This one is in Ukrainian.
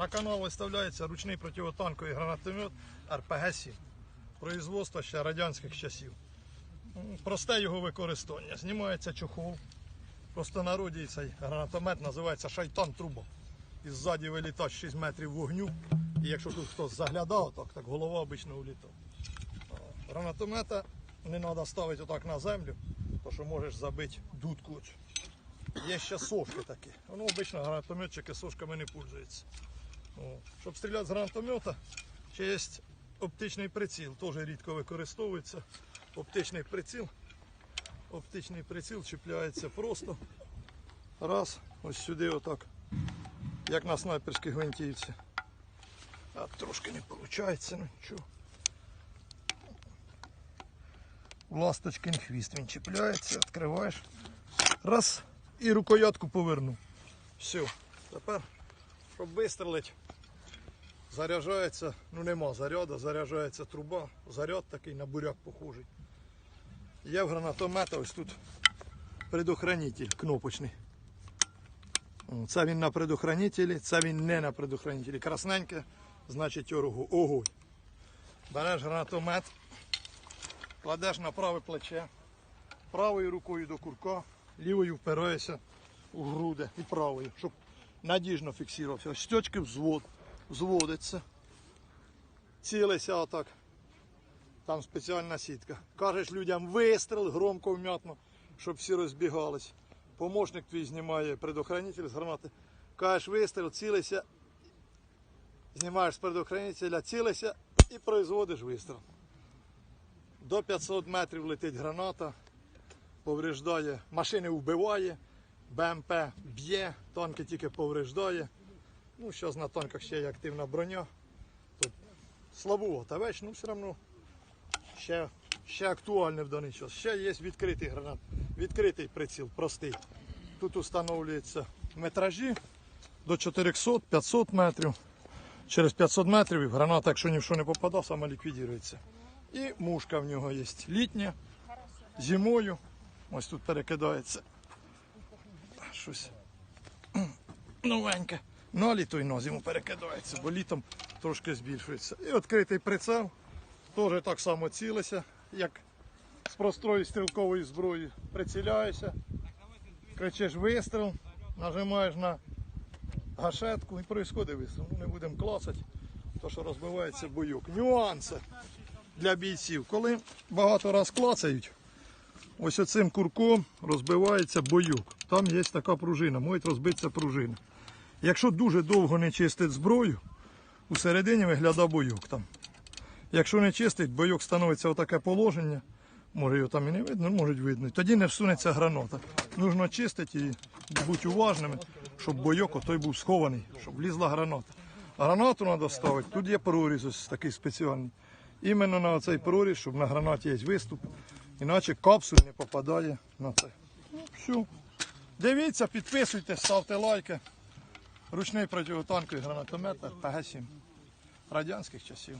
На канал виставляється ручний противотанковий гранатомет РПГ-7. Производство ще радянських часів. Просте його використання. Знімається чохол. Просто народі цей гранатомет називається шайтан труба. І ззаді вилітає 6 метрів вогню. І якщо тут хтось заглядав, так, так голова обично улітає. А, Гранатомета не треба ставити отак на землю, тому що можеш забити дудку. Є ще сошки такі. Ну, обично гранатометчики сошками не пользуються. Щоб стріляти з гранатомета, ще є оптичний приціл, теж рідко використовується. Оптичний приціл. Оптичний приціл чіпляється просто. Раз, ось сюди отак. Як на снайперській гвинтівці. А трошки не виходить, ну нічого. Ласточкин хвіст він чіпляється, відкриваєш. Раз. І рукоятку повернув. Все. Тепер, щоб вистрелити, заряджається, ну нема заряду, заряджається труба. Заряд такий на буряк похожий. Є в гранатомета ось тут предохранитель кнопочний. Це він на предохранителі, це він не на предохранителі. Красненьке, значить оргу- огонь. Береш гранатомет, кладеш на праве плече, правою рукою до курка, лівою впираєшся у груди і правою, щоб надіжно фіксувався. Стьочки взвод, взводиться. Цілися отак. Там спеціальна сітка. Кажеш людям вистріл, громко вмятно, щоб всі розбігались. Помощник твій знімає предохранитель з гранати. Кажеш вистріл, цілися, знімаєш з предохранителя, цілися і производиш вистріл. До 500 метрів летить граната, повреждає, машини вбиває, БМП б'є, танки тільки повреждає. Ну, зараз на танках ще є активна броня. Тут слабовата вещь, ну все одно ще, ще актуальне в даний час. Ще є відкритий гранат, відкритий приціл, простий. Тут встановлюються метражі до 400-500 метрів. Через 500 метрів граната, якщо ні в що не попадає, сама ліквідується. І мушка в нього є літня, зимою. Ось тут перекидається. Щось новеньке. Ну, а літо на зиму перекидається, бо літом трошки збільшується. І відкритий прицел. Теж так само цілися, як з простої стрілкової зброї. Приціляєшся, кричиш вистріл, нажимаєш на гашетку і происходить вистріл. Ну, не будемо клацати, то що розбивається бойок. Нюанси для бійців. Коли багато раз клацають, ось оцим курком розбивається бойок. Там є така пружина, може розбитися пружина. Якщо дуже довго не чистить зброю, у середині виглядає бойок там. Якщо не чистить, бойок становиться в таке положення, може його там і не видно, може видно. Тоді не всунеться граната. Нужно чистити і бути уважними, щоб бойок отой був схований, щоб влізла граната. Гранату треба ставити. Тут є проріз ось такий спеціальний. Іменно на цей проріз, щоб на гранаті є виступ, іначе капсуль не попадає на це. Ну, все. Дивіться, підписуйтесь, ставте лайки. Ручний противотанковий гранатомет ПГ-7 радянських часів.